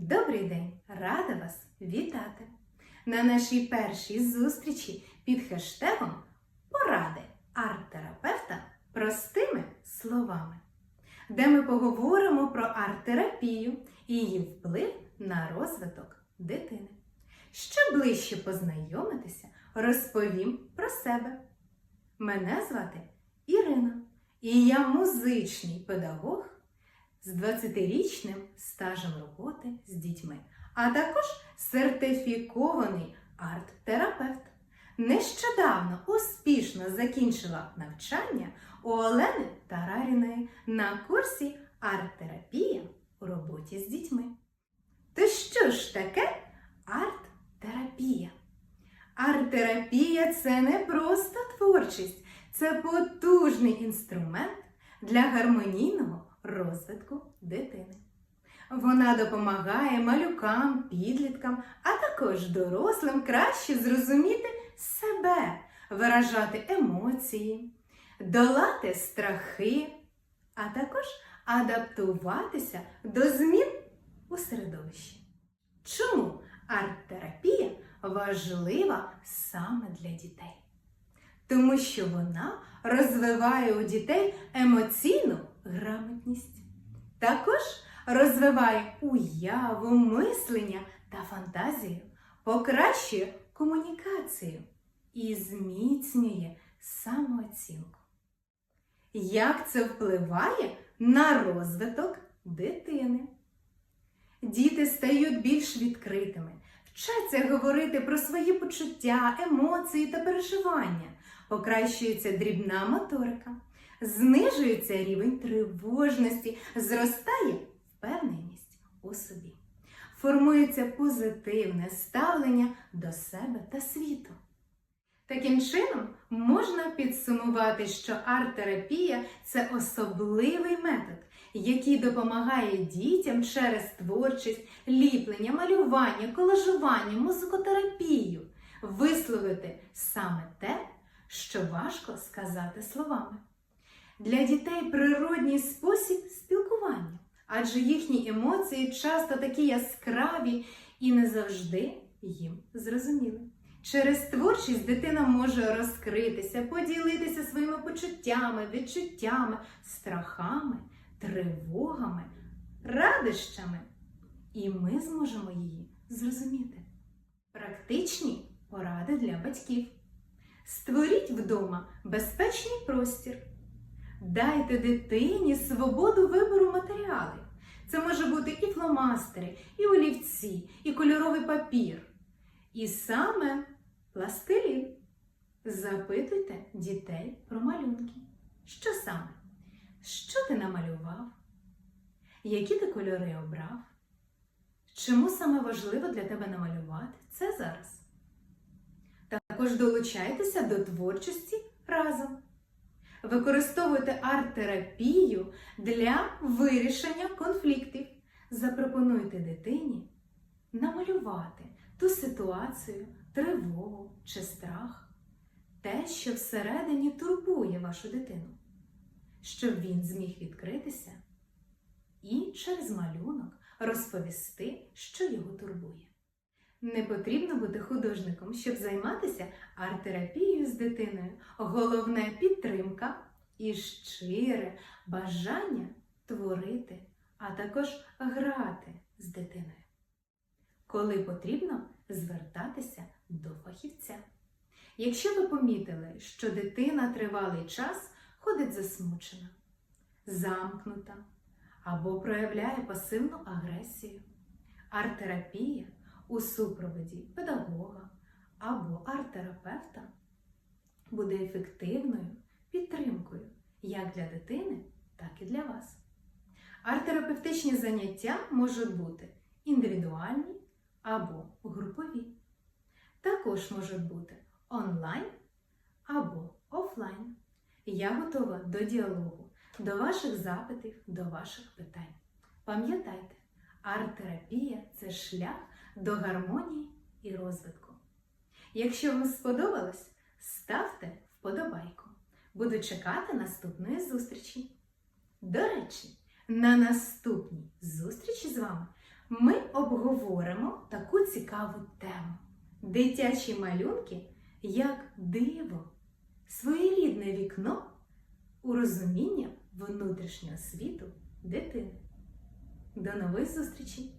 Добрий день! Рада вас вітати! На нашій першій зустрічі під хештегом Поради арт-терапевта простими словами, де ми поговоримо про арт-терапію і її вплив на розвиток дитини. Щоб ближче познайомитися, розповім про себе. Мене звати Ірина, і я музичний педагог з 20-річним стажем роботи з дітьми, а також сертифікований арт-терапевт. Нещодавно успішно закінчила навчання у Олени Тараріної на курсі арт-терапія у роботі з дітьми. То що ж таке арт-терапія? Арт-терапія це не просто творчість, це потужний інструмент для гармонійного розвитку дитини. Вона допомагає малюкам, підліткам, а також дорослим краще зрозуміти себе, виражати емоції, долати страхи, а також адаптуватися до змін у середовищі. Чому арт-терапія важлива саме для дітей? Тому що вона розвиває у дітей емоційну. Також розвиває уяву, мислення та фантазію, покращує комунікацію і зміцнює самооцінку. Як це впливає на розвиток дитини? Діти стають більш відкритими, вчаться говорити про свої почуття, емоції та переживання, покращується дрібна моторика, знижується рівень тривожності, зростає впевненість у собі, формується позитивне ставлення до себе та світу. Таким чином, можна підсумувати, що арт-терапія це особливий метод, який допомагає дітям через творчість, ліплення, малювання, колажування, музикотерапію висловити саме те, що важко сказати словами. Для дітей природній спосіб спілкування, адже їхні емоції часто такі яскраві і не завжди їм зрозуміли. Через творчість дитина може розкритися, поділитися своїми почуттями, відчуттями, страхами, тривогами, радощами. І ми зможемо її зрозуміти. Практичні поради для батьків. Створіть вдома безпечний простір. Дайте дитині свободу вибору матеріалів. Це може бути і фломастери, і олівці, і кольоровий папір. І саме пластилін. Запитуйте дітей про малюнки. Що саме? Що ти намалював? Які ти кольори обрав? Чому саме важливо для тебе намалювати це зараз? Також долучайтеся до творчості разом. Використовуйте арт-терапію для вирішення конфліктів. Запропонуйте дитині намалювати ту ситуацію, тривогу чи страх, те, що всередині турбує вашу дитину, щоб він зміг відкритися і через малюнок розповісти, що його турбує. Не потрібно бути художником, щоб займатися арт-терапією з дитиною. Головне підтримка і щире бажання творити, а також грати з дитиною. Коли потрібно звертатися до фахівця. Якщо ви помітили, що дитина тривалий час ходить засмучена, замкнута або проявляє пасивну агресію, арт-терапія у супроводі педагога або арт-терапевта буде ефективною підтримкою як для дитини, так і для вас. Арт-терапевтичні заняття можуть бути індивідуальні або групові. Також можуть бути онлайн або офлайн. Я готова до діалогу, до ваших запитів, до ваших питань. Пам'ятайте, арт-терапія це шлях до гармонії і розвитку. Якщо вам сподобалось, ставте вподобайку. Буду чекати наступної зустрічі. До речі, на наступній зустрічі з вами ми обговоримо таку цікаву тему: дитячі малюнки як диво, своєрідне вікно у розуміння внутрішнього світу дитини. До нових зустрічей!